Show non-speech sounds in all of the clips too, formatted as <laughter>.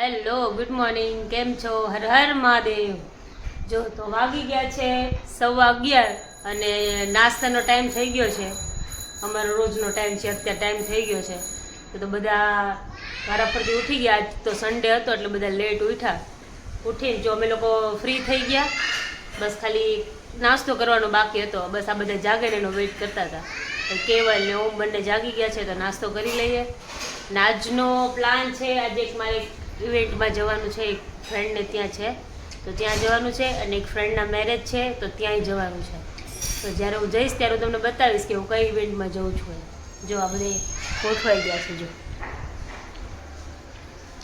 Hello good morning કેમ છો? હર હર મહાદેવ. જો તો વાગી ગયા છે સવા અગિયાર અને નાસ્તાનો ટાઈમ થઈ ગયો છે. અમારો રોજનો ટાઈમ છે, અત્યારે ટાઈમ થઈ ગયો છે. તો તો બધા મારા પરથી ઉઠી ગયા. આજ તો સન્ડે હતો, એટલે બધા લેટ ઉઠ્યા. ઉઠીને જો અમે લોકો ફ્રી થઈ ગયા. બસ ખાલી નાસ્તો કરવાનો બાકી હતો. બસ આ બધા જાગે એનો વેઇટ કરતા હતા. કેવલ ને ઓમ બંને જાગી ગયા છે, તો નાસ્તો કરી લઈએ. આજનો પ્લાન છે, આજે એક મારે ઇવેન્ટમાં જવાનું છે એક ફ્રેન્ડને ત્યાં છે. તો ત્યાં જવાનું છે અને એક ફ્રેન્ડના મેરેજ છે તો ત્યાંય જવાનું છે. તો જ્યારે હું જઈશ ત્યારે હું તમને બતાવીશ કે હું કઈ ઇવેન્ટમાં જઉં છું એમ. જો આપણે ગોઠવાઈ ગયા છે જો.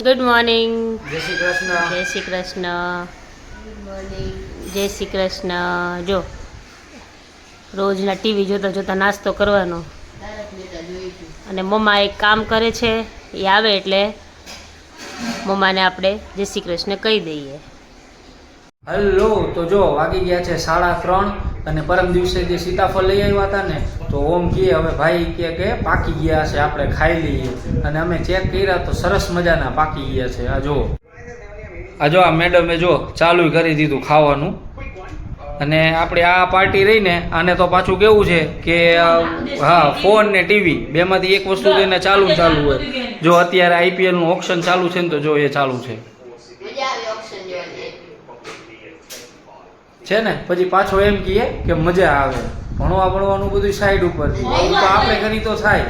ગુડ મોર્નિંગ જય શ્રી કૃષ્ણ. જય શ્રી કૃષ્ણ. જય શ્રી કૃષ્ણ. જો રોજના ટીવી જોતા જોતા નાસ્તો કરવાનો. અને મમ્મા એક કામ કરે છે એ આવે એટલે મમ્માને આપણે જય શ્રી કૃષ્ણ કહી દઈએ. હલો તો જો વાગી ગયા છે સાડા ત્રણ અને પરમ દિવસે જે સીતાફળ લઈ આવ્યા હતા ને, તો ઓમ કહે હવે ભાઈ કે કે પાકી ગયા છે, આપણે ખાઈ લઈએ. અને અમે ચેક કર્યા તો સરસ મજાના પાકી ગયા છે. આ જો આ જો આ મેડમે જો ચાલુ કરી દીધું ખાવાનું. અને આપણે આ પાર્ટી રહીને આને તો પાછું કેવું છે કે હા ફોન ને ટીવી બેમાંથી એક વસ્તુ તો એને ચાલુ ચાલુ હોય. જો અત્યારે આઈપીએલનું ઓપ્શન ચાલુ છે ને તો જો એ ચાલુ છે. છે ને? પછી પાછો એમ કહીએ કે મજા આવે. ભણવા ભણવાનું બધું સાઈડ ઉપર એવું તો આપણે કરી તો થાય.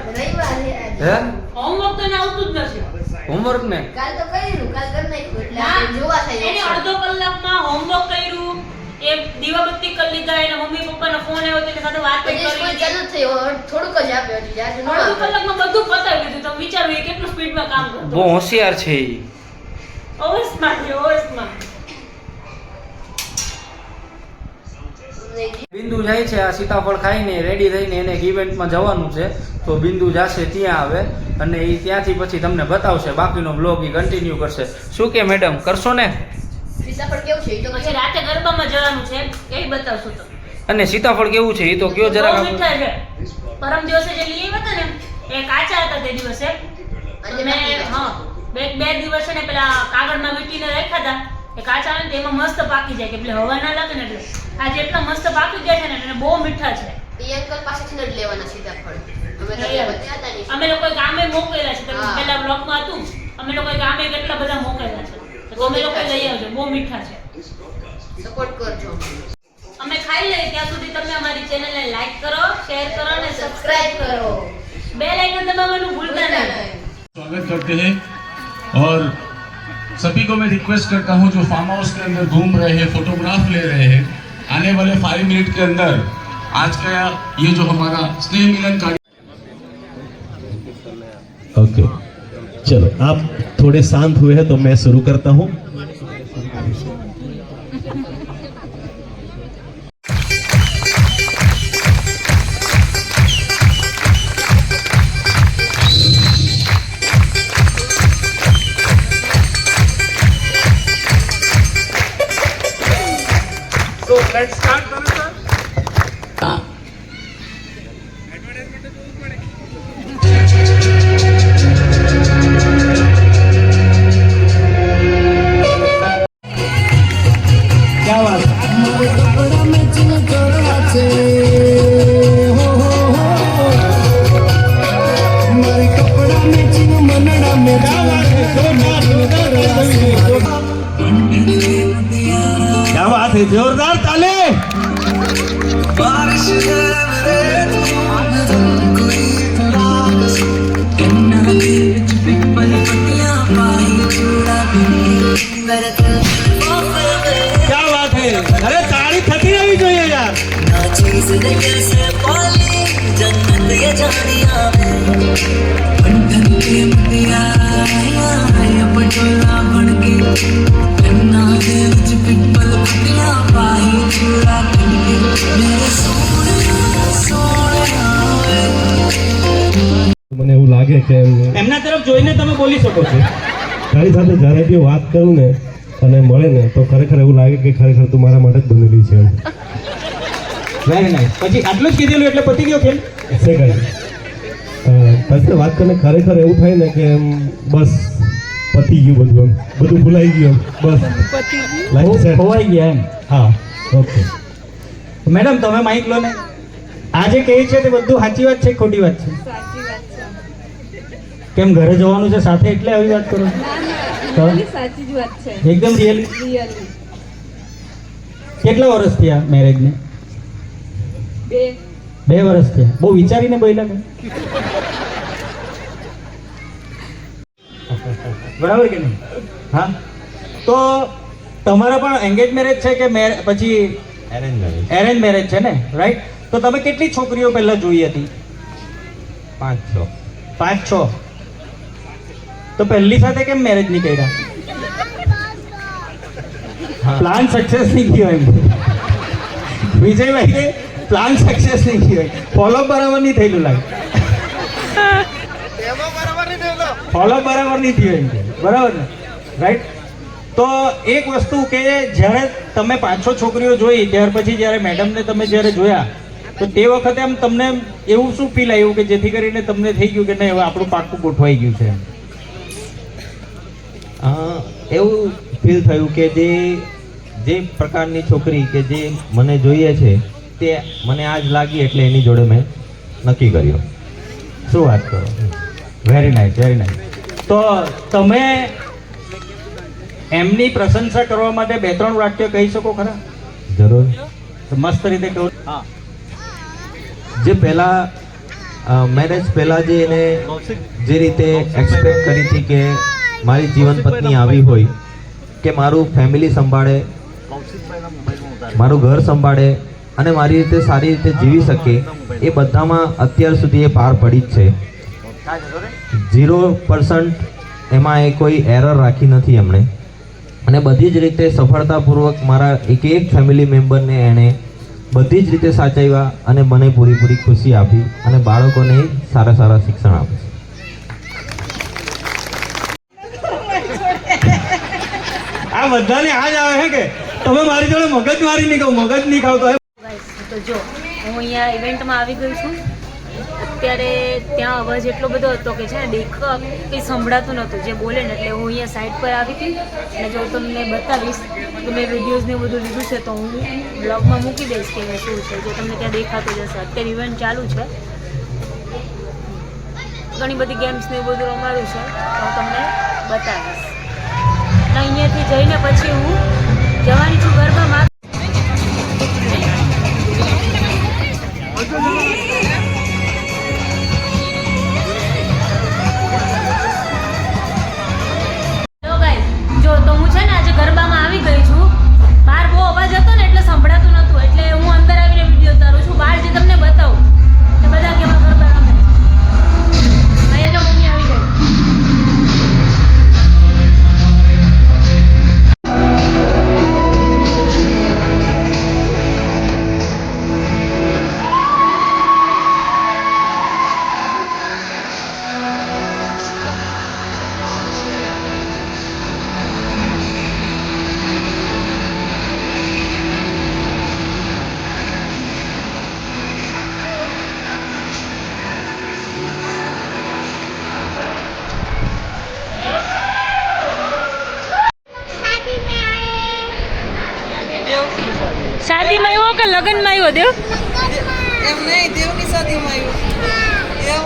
હે? હોમવર્ક તો આવતું જ નથી. હોમવર્ક ને? કાલ તો કર્યું કાલ કરી નાખ્યું. એટલે જોવા થાય એને અડધો કલાકમાં હોમવર્ક કર્યું એ દીવાબત્તી કરી લીધા એના મમ્મી પપ્પાનો ફોન આવ્યો તો એની સાથે વાત કરી ચાલુ હવે થોડુંક જ આપ્યો હજી જાજુ ન અડધો કલાકમાં બધું પતાવી દીધું. તમે વિચારો એ કેટલું સ્પીડમાં કામ બહુ હોશિયાર છે એ. ઓવર્સમાં છે ઓવર્સમાં બિંદુ જાય છે આ સીતાફળ ખાઈને રેડી થઈને એને ઇવેન્ટમાં જવાનું છે. તો બિંદુ જાશે ત્યાં આવે અને એ ત્યાંથી પછી તમને બતાવશે. બાકીનો બ્લોગ એ કન્ટિન્યુ કરશે. શું કે મેડમ કરશો ને? સીતાફળ કેવું છે? એ તો પછી રાતે ગરબામાં જવાનું છે એ બતાવશું તો. અને સીતાફળ કેવું છે? એ તો કયો જરા મીઠા છે. પરમ દિવસે જે લઈ આવ્યા હતા ને એ કાચા હતા તે દિવસે. અને મેં હા બે બે દિવસે ને પેલા કાગળમાં વીટીને રાખ્યા હતા. એ કાચા આવે ને એમાં મસ્ત પાકી જાય કે એટલે હવા ના લાગે ને એટલે. આ જેટલા મસ્ત પાકી ગયા છે ને એટલે બહુ મીઠા છે. એ અંકલ પાસેથી જ લેવાના સીતાફળ. અમે અમે લોકો ગામે મોકલેલા છે તમે. પેલા બ્લોકમાં હતું. અમે લોકો ગામે કેટલા બધા મોકલેલા છે. તો તમે લોકો લઈ આવજો બહુ મીઠા છે. સપોર્ટ કરજો અમે ખાઈ લઈએ ત્યાં સુધી તમે અમારી ચેનલને લાઈક કરો શેર કરો અને સબસ્ક્રાઇબ સબસ્ક્રાઇબ કરો કરો બે લાઈકન દબાવવાનું ભૂલતા ભૂલતા નહીં નહીં. स्वागत करते हैं और सभी को मैं रिक्वेस्ट करता हूं जो फार्म हाउस के अंदर घूम रहे हैं फोटोग्राफ ले रहे हैं आने वाले फाइव मिनट के अंदर आज का ये जो हमारा स्नेह मिलन कार्य ओके चलो आप थोड़े शांत हुए हैं तो मैं शुरू करता हूँ ediyor. Dert Ali. Barışın મને એવું લાગે કે એમના તરફ જોઈને તમે બોલી શકો છો. તારી સાથે જ્યારે બી વાત કરું ને અને મળે ને તો ખરેખર એવું લાગે કે ખરેખર તું મારા માટે જ બનેલી છે. વેરી નાઇસ પછી આટલું જ કીધેલું એટલે પતી ગયો ખેલ સેકન્ડ તારી સાથે વાત કરીને ખરેખર એવું થાય ને કે એમ બસ પતી ગયું બધું એમ. બધું ભૂલાઈ ગયું બસ. લાઈફ સેટ ખોવાઈ ગયા એમ. હા ઓકે મેડમ તમે માઇક લો ને. આજે કહે છે તે બધું સાચી વાત છે ખોટી વાત છે? કેમ ઘરે જવાનું છે સાથે એટલે આવી વાત કરો છો? તો? સાચી જ વાત છે. એકદમ રિયલી? રિયલી કેટલા વર્ષ થયા મેરેજને બે. બે વર્ષ થયા. બહુ વિચારીને બોલ્યા કે બરાબર કે નહીં? હા? તો તમારા પણ એંગેજ મેરેજ છે કે પછી એરેન્જ મેરેજ છે ને? રાઈટ તો તમે કેટલી છોકરીઓ પહેલા જોઈ હતી? પાંચ છ. પાંચ છ. તો પહેલી સાથે કેમ મેરેજ નહીં કર્યા? પ્લાન સક્સેસ નહીં થયો એમ. વિજયભાઈ કે પ્લાન સક્સેસ નહીં થયો. ફોલો બરાબર નહીં થયેલું લાગે. ફોલો બરાબર નહીં થયું એમ બરાબર ને? રાઈટ તો એક વસ્તુ કે જ્યારે તમે પાંચ છ છોકરીઓ જોઈ ત્યાર પછી જ્યારે મેડમને તમે જ્યારે જોયા તો તે વખતે એમ તમને એવું શું ફીલ આવ્યું કે જેથી કરીને તમને થઈ ગયું કે નહીં હવે આપણું પાકું ગોઠવાઈ ગયું છે એવું ફીલ થયું કે જે જે પ્રકારની છોકરી કે જે મને જોઈએ છે તે મને આજ લાગી એટલે એની જોડે મેં નક્કી કર્યો. શું વાત કરો? વેરી નાઇસ વેરી નાઇસ તો તમે એમની પ્રશંસા કરવા માટે બે ત્રણ વાક્ય કહી શકો ખરા? જરૂર. તો મસ્ત રીતે કહો. જે પહેલાં મેરેજ પહેલાં જે એને જે રીતે એક્સપેક્ટ કરી હતી કે મારી જીવન પત્ની આવી હોય કે મારું ફેમિલી સંભાળે મારું ઘર સંભાળે અને મારી રીતે સારી રીતે જીવી શકે એ બધામાં અત્યાર સુધી એ પાર પડી જ છે. ઝીરો પર્સન્ટ એમાં એ કોઈ એરર રાખી નથી એમણે. અને બધી જ રીતે સફળતાપૂર્વક મારા એક એક ફેમિલી મેમ્બરને એણે બધી જ રીતે સાચવ્યા અને મને પૂરેપૂરી ખુશી આપી અને બાળકોને સારા સારા શિક્ષણ આપે આ બધાને આ જ આવે છે કે? તમે મારી જોડે મગજ મારી નહીં કહો, મગજ નહીં ખાવ તો તો જો, હું અહીંયા ઇવેન્ટમાં આવી ગઈ છું. અત્યારે ત્યાં અવાજ એટલો બધો હતો કે છે ને દેખ કંઈ સંભળાતું નહોતું. જે બોલે ને એટલે હું અહીંયા સાઈડ પર આવી હતી અને જો તમને બતાવીશ, તો મેં વિડીયોઝને બધું લીધું છે, તો હું બ્લોગમાં મૂકી દઈશ કે શું છે. જે તમને ત્યાં દેખાતું જશે અત્યારે ઇવેન્ટ ચાલુ છે. ઘણી બધી ગેમ્સને એવું બધું રમાડ્યું છે. તો હું તમને બતાવીશ. અહીંયાથી જઈને પછી હું જવાની છું ગરબામાં હેલો કે લગ્નમાં આવ્યો દેવ? એમ નહીં દેવની શાદીમાં આવ્યો. દેવ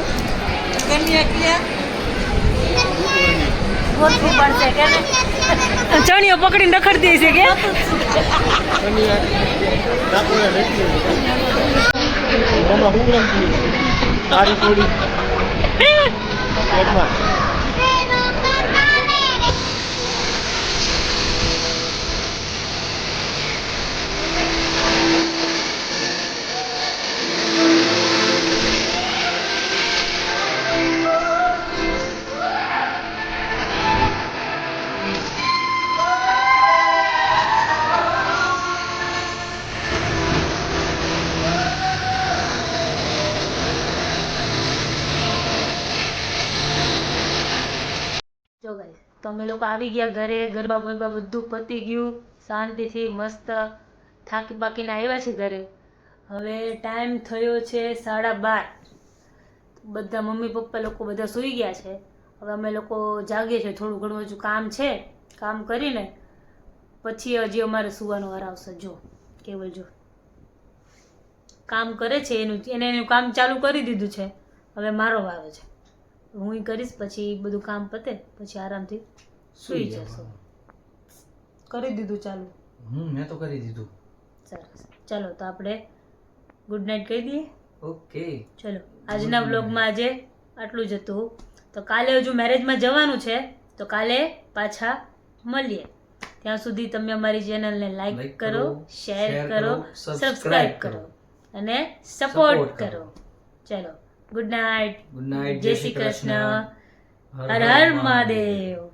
કન્યા ક્યાં? ગોઠવું પડશે કે ચણીઓ ચણિયો પકડીને રખડતી છે કે? જો <laughs> અમે લોકો આવી ગયા ઘરે, ગરબા બરબા બધું પતી ગયું, શાંતિથી મસ્ત થાકી પાકીને આવ્યા છે ઘરે. હવે ટાઈમ થયો છે સાડા બાર. બધા મમ્મી પપ્પા લોકો બધા સૂઈ ગયા છે. હવે અમે લોકો જાગીએ છીએ, થોડું ઘણું હજુ કામ છે, કામ કરીને. પછી હજી અમારે સુવાનો વાર આવશે, જો, કેવલ જો. કામ કરે છે એનું, એને એનું કામ ચાલુ કરી દીધું છે. હવે મારો વાવે છે. હું કરીશ પછી બધું કામ પતે પછી આરામથી સૂઈ જશો. કરી દીધું ચાલુ? હમ મેં તો કરી દીધું. સરસ. ચાલો તો આપણે ગુડ નાઇટ કહી દઈએ. ઓકે. ચલો આજના બ્લોગમાં આજે આટલું જ હતું. તો કાલે હજુ મેરેજમાં જવાનું છે તો કાલે પાછા મળીએ. ત્યાં સુધી તમે અમારી ચેનલને લાઈક કરો શેર કરો કરો, સબસ્ક્રાઇબ કરો. અને સપોર્ટ. કરો. ચલો. ગુડ નાઇટ ગુડ નાઇટ જય શ્રી કૃષ્ણ હર હર મહાદેવ